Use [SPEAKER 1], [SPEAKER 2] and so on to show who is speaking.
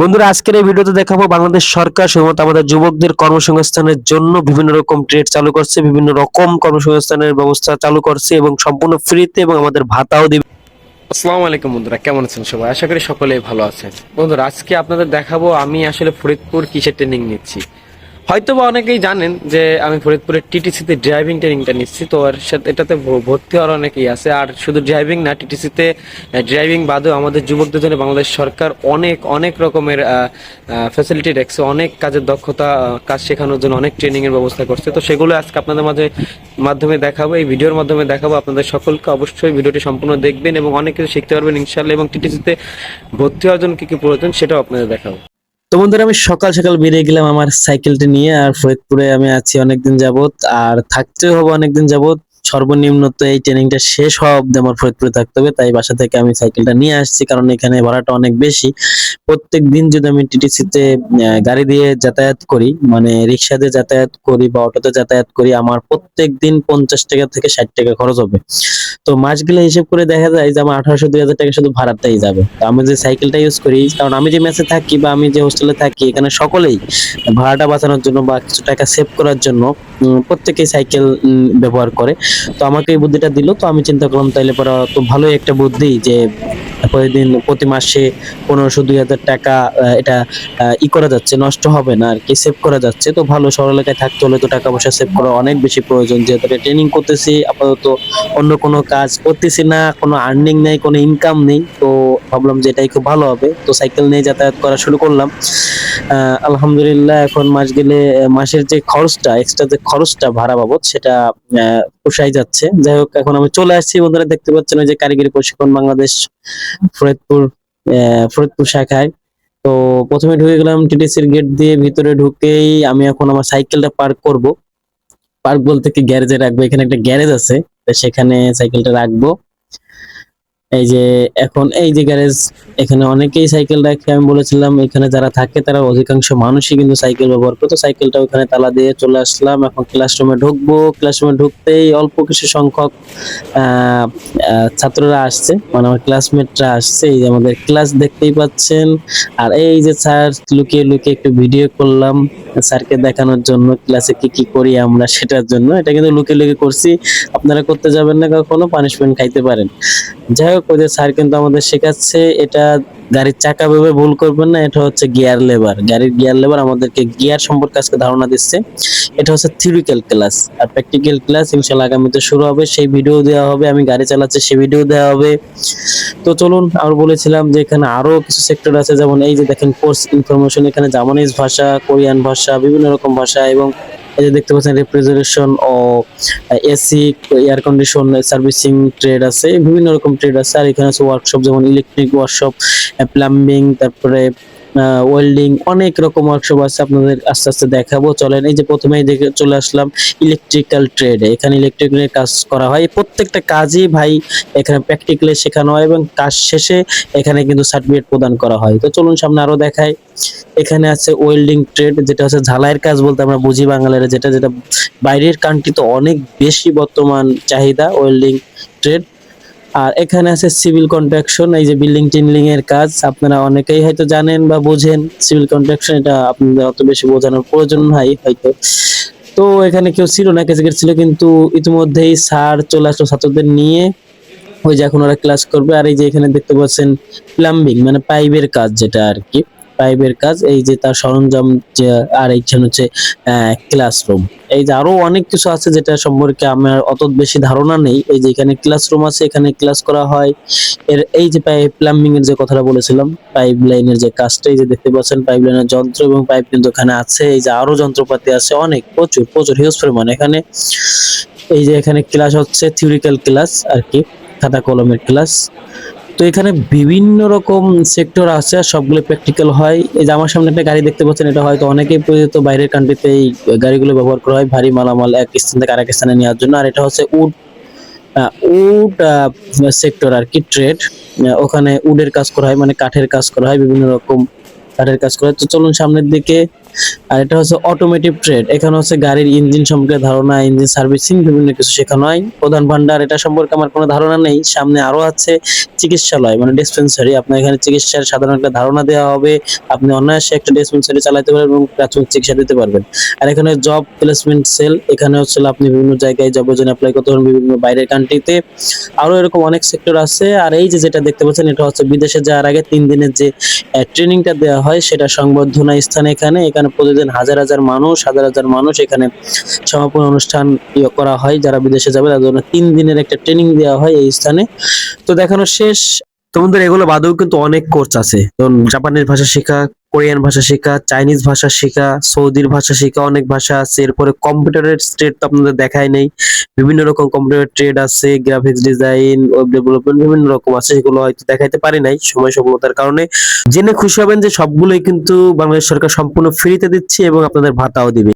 [SPEAKER 1] বন্ধুরা, আজকের এই ভিডিওতে দেখাবো বাংলাদেশ সরকার সম্ভবত আমাদের যুবকদের কর্মসংস্থানের জন্য বিভিন্ন রকম ট্রেড চালু করছে, বিভিন্ন রকম কর্মসংস্থানের ব্যবস্থা চালু করছে এবং সম্পূর্ণ ফ্রিতে এবং আমাদের ভাতাও দিবে।
[SPEAKER 2] আসসালামু আলাইকুম বন্ধুরা, কেমন আছেন সবাই? আশা করি সকলেই ভালো আছেন। বন্ধুরা, আজকে আপনাদের দেখাবো আমি আসলে ফরিদপুর কিসের ট্রেনিং নিচ্ছি। হয়তো বা অনেকেই জানেন যে আমি ফরিদপুরের টিটিসিতে ড্রাইভিং ট্রেনিংটা নিচ্ছি, তো আর এটাতে ভর্তি হওয়ার অনেকেই আছে। আর শুধু ড্রাইভিং না, টিটিসিতে ড্রাইভিং বাদেও আমাদের যুবকদের জন্য বাংলাদেশ সরকার অনেক অনেক রকমের ফ্যাসিলিটি রাখছে অনেক কাজের দক্ষতা কাজ শেখানোর জন্য অনেক ট্রেনিংয়ের ব্যবস্থা করছে। তো সেগুলো আজকে আপনাদের মাঝে, মাধ্যমে দেখাবো। এই ভিডিওর মাধ্যমে দেখাবো। আপনাদের সকলকে অবশ্যই ভিডিওটি সম্পূর্ণ দেখবেন এবং অনেক কিছু শিখতে পারবেন ইনশাল্লাহ এবং টিটিসিতে ভর্তি হওয়ার জন্য কি কি প্রয়োজন সেটাও আপনাদের দেখাবো।
[SPEAKER 1] তো বন্ধুরা, আমি সকাল সকাল বেরিয়ে গেলাম আমার সাইকেলটি নিয়ে আর ফরিদপুরে। আমি আছি অনেকদিন যাবত আর থাকতেও হবে অনেকদিন যাবত সর্বনিম্ন তো এই ট্রেনিংটা শেষ হওয়া অব্দি আমার ফরিদপুরে থাকতে হবে। তাই বাসা থেকে আমি সাইকেলটা নিয়ে আসছি, কারণ এখানে ভাড়াটা অনেক বেশি। প্রত্যেক দিন যদি আমি টিটিসিতে গাড়ি দিয়ে যাতায়াত করি মানে রিক্সা দিয়ে যাতায়াত করি বা অটোতে যাতায়াত করি, আমার প্রত্যেক দিন পঞ্চাশ টাকা থেকে ষাট টাকা খরচ হবে। তো মাসগুলো হিসেব করে দেখা যায় যে আমার আঠারোশো দুই হাজার টাকা শুধু ভাড়াতেই যাবে। তো আমি যে সাইকেলটা ইউজ করি, কারণ আমি যে মেসে থাকি বা আমি যে হোস্টেলে থাকি, এখানে সকলেই ভাড়াটা বাঁচানোর জন্য বা কিছু টাকা সেভ করার জন্য প্রত্যেকেই সাইকেল ব্যবহার করে। তো আমাকে এই বুদ্ধিটা দিল, তো আমি চিন্তা করলাম তাইলে পরে তো ভালোই একটা বুদ্ধি যে প্রতিদিন প্রতি মাসে পনেরোশো, দুই হাজার টাকা এটা ই করা যাচ্ছে, নষ্ট হবে না আর কি সেভ করা যাচ্ছে। তো ভালো এলাকায় থাকতে হলে তো টাকা পয়সা সেভ করা অনেক বেশি প্রয়োজন। যেহেতু ট্রেনিং করতেছি, আপাতত অন্য কোনো কাজ করতেছি না, কোনো আর্নিং নেই, কোনো ইনকাম নেই, তো ভাবলাম যে এটাই খুব ভালো হবে। তো সাইকেল নিয়ে যাতায়াত করা শুরু করলাম। আলহামদুলিল্লাহ এখন মাস গেলে মাসের যে খরচটা এক্সট্রা যে খরচটা ভাড়া বাবদ, সেটা পোষাই যাচ্ছে। যাই হোক, এখন আমি চলে আসছি। বন্ধুরা, দেখতে পাচ্ছেন যে কারিগরি প্রশিক্ষণ বাংলাদেশ, ফরিদপুর ফরিদপুর শাখায়। তো প্রথমে ঢুকে গেলাম টিটিসির গেট দিয়ে, ভিতরে ঢুকেই আমি এখন আমার সাইকেলটা পার্ক করব। পার্ক বলতে কি গ্যারেজে রাখব। এখানে একটা গ্যারেজ আছে সেখানে সাইকেলটা রাখব। এই যে এখন এই যে গ্যারেজ এখানে অনেকেই সাইকেল রাখে আমি বলেছিলাম, এখানে যারা থাকে তারা অধিকাংশ মানুষই কিন্তু সাইকেল ব্যবহার করতো। সাইকেলটা ওখানে তালা দিয়ে চলে আসলাম। এখন ক্লাসরুমে ঢুকবো। ক্লাসরুমে ঢুকতেই অল্প কিছু সংখ্যক ছাত্ররা আসছে। মানে আমার ক্লাসমেটরা আসছে। এই যে আমাদের ক্লাস দেখতেই পাচ্ছেন। আর এই যে স্যার লুকিয়ে লুকিয়ে একটু ভিডিও করলাম। স্যারকে দেখানোর জন্য ক্লাসে কি কি করি আমরা সেটার জন্য। এটা কিন্তু লুকিয়ে লুকিয়ে করছি। আপনারা করতে যাবেন না কখনো পানিশমেন্ট খাইতে পারেন। যাই হোক ওই যে, স্যার কিন্তু আমাদের শেখাচ্ছে, এটা গাড়ির চাকা ভেবে ভুল করবেন না, এটা হচ্ছে গিয়ার লেবার। গাড়ির গিয়ার লেবার আমাদেরকে গিয়ার সম্পর্কে আজকে ধারণা দিচ্ছে। এটা হচ্ছে থিওরিক্যাল ক্লাস আর প্র্যাকটিক্যাল ক্লাস ইনশাল্লাহ আগামীতে শুরু হবে। সেই ভিডিও দেওয়া হবে, আমি গাড়ি চালাচ্ছি, সেই ভিডিও দেওয়া হবে। তো চলুন, আর বলেছিলাম যে, এখানে আরও কিছু সেক্টর আছে, যেমন এই যে দেখেন কোর্স ইনফরমেশন এখানে জাপানিজ ভাষা কোরিয়ান ভাষা, বিভিন্ন রকম ভাষা এবং এই যে দেখতে পাচ্ছেন রেফ্রিজারেশন ও AC air condition servicing trade আছে, বিভিন্ন রকম ট্রেড আছে। আর এখানে আছে ওয়ার্কশপ যেমন ইলেকট্রিক ওয়ার্কশপ প্লাম্বিং তারপরে ওয়েল্ডিং অনেক রকম ওয়ার্কশপ আছে, আপনাদের আস্তে আস্তে দেখাবো। চলেন, এই যে প্রথমেই দেখে চলে আসলাম ইলেকট্রিক্যাল ট্রেডে এখানে ইলেকট্রিক্যালের কাজ করা হয়। প্রত্যেকটা কাজই ভাই এখানে প্র্যাকটিক্যালি শেখানো হয় এবং কাজ শেষে এখানে কিন্তু সার্টিফিকেট প্রদান করা হয়। তো চলুন সামনে আরও দেখাই। এখানে আছে ওয়েল্ডিং ট্রেড যেটা হচ্ছে ঝালাইয়ের কাজ বলতে আমরা বুঝি বাঙালিরা যেটা যেটা বাইরের কান্ট্রি তো অনেক বেশি বর্তমান চাহিদা ওয়েল্ডিং ট্রেড আর এখানে আছে সিভিল কন্ট্রাকশন এই যে বিল্ডিং টিনলিং এর কাজ। আপনারা অনেকেই হয়তো জানেন বা বোঝেন সিভিল কন্ট্রাকশন এটা আপনাদের অত বেশি বোঝানোর প্রয়োজন নাই হয়তো। তো এখানে কেউ ছিল না কেজিকেট ছিল, কিন্তু ইতিমধ্যেই স্যার চলে আসলো ছাত্রদের নিয়ে। ওই যে এখন ওরা ক্লাস করবে, আর এই যে এখানে দেখতে পাচ্ছেন প্লাম্বিং মানে পাইপের কাজ যেটা আর কি। পাইপের কাজ, এই যে তার সরঞ্জাম যে আর এইখানে হচ্ছে ক্লাসরুম এই যে আরও অনেক কিছু আছে যেটা সম্পর্কে আমার অত বেশি ধারণা নেই। এই যে এখানে ক্লাসরুম আছে, এখানে ক্লাস করা হয়। এর এই যে পাইপ প্লাম্বিং এর যে কথাটা বলেছিলাম পাইপ লাইনের যে কাজটা, এই যে দেখতে পাচ্ছেন পাইপ লাইনের যন্ত্র এবং পাইপ কিন্তু এখানে আছে। এই যে আরও যন্ত্রপাতি আছে, অনেক, প্রচুর প্রচুর হিউজ পরিমাণ। এখানে এই যে এখানে ক্লাস হচ্ছে থিওরিক্যাল ক্লাস আর কি, খাতা কলমের ক্লাস তো এখানে বিভিন্ন রকম সেক্টর আছে সবগুলো প্র্যাকটিক্যাল হয়। এই যে আমার সামনে একটা গাড়ি দেখতে পাচ্ছেন, এটা হয়তো অনেকেই পরিচিত। বাইরের কান্ট্রিতে এই গাড়িগুলো ব্যবহার করা হয় ভারী মালামাল এক স্থান থেকে আরেক স্থানে নেওয়ার জন্য। আর এটা হচ্ছে উড উড সেক্টর আর কি ট্রেড ওখানে উডের কাজ করা হয় মানে কাঠের কাজ করা হয়, বিভিন্ন রকম কাঠের কাজ করা হয়। তো চলুন সামনের দিকে আর এটা হচ্ছে অটোমেটিভ ট্রেড এখানে হচ্ছে গাড়ির ইঞ্জিন সম্পর্কে ধারণা ইঞ্জিন সার্ভিসিং বিভিন্ন কিছু শেখানো হয়। প্রধান ভান্ডার, এটা সম্পর্কে আমার কোনো ধারণা নেই। সামনে আরও আছে চিকিৎসালয় মানে ডিসপেন্সারি আপনার এখানে চিকিৎসার সাধারণ একটা ধারণা দেওয়া হবে। আপনি অনায়াসে একটা ডিসপেন্সারি চালাতে পারবেন এবং প্রাথমিক চিকিৎসা দিতে পারবেন। আর এখানে জব প্লেসমেন্ট সেল এখানে হচ্ছে আপনি বিভিন্ন জায়গায় জবের জন্য অ্যাপ্লাই করতে পারবেন, বিভিন্ন বাইরের কান্ট্রিতে আরও এরকম অনেক সেক্টর আছে। আর এই যে যেটা দেখতে পাচ্ছেন, এটা হচ্ছে বিদেশে যাওয়ার আগে তিন দিনের যে ট্রেনিংটা দেওয়া হয়, সেটা সংবর্ধনা স্থান এখানে। এখানে প্রতিদিন হাজার হাজার মানুষ, হাজার হাজার মানুষ এখানে সমাপন অনুষ্ঠান ইয়ে করা হয়। যারা বিদেশে যাবে তাদের জন্য তিন দিনের একটা ট্রেনিং দেওয়া হয় এই স্থানে। তো দেখানো শেষ। তোমাদের এগুলো বাদেও কিন্তু অনেক কোর্স আছে। যেমন জাপানের ভাষা শেখা কোরিয়ান ভাষা শেখা চাইনিজ ভাষা শেখা সৌদির ভাষা শেখা অনেক ভাষা আছে। এরপরে কম্পিউটারের ট্রেড তো আপনাদের দেখাই নেই। বিভিন্ন রকম কম্পিউটার ট্রেড আছে গ্রাফিক্স ডিজাইন ওয়েব ডেভেলপমেন্ট বিভিন্ন রকম আছে, সেগুলো হয়তো দেখাইতে পারি নাই সময় স্বল্পতার কারণে। জেনে খুশি হবেন যে সবগুলোই কিন্তু বাংলাদেশ সরকার সম্পূর্ণ ফ্রিতে দিচ্ছে এবং আপনাদের ভাতাও দিবে।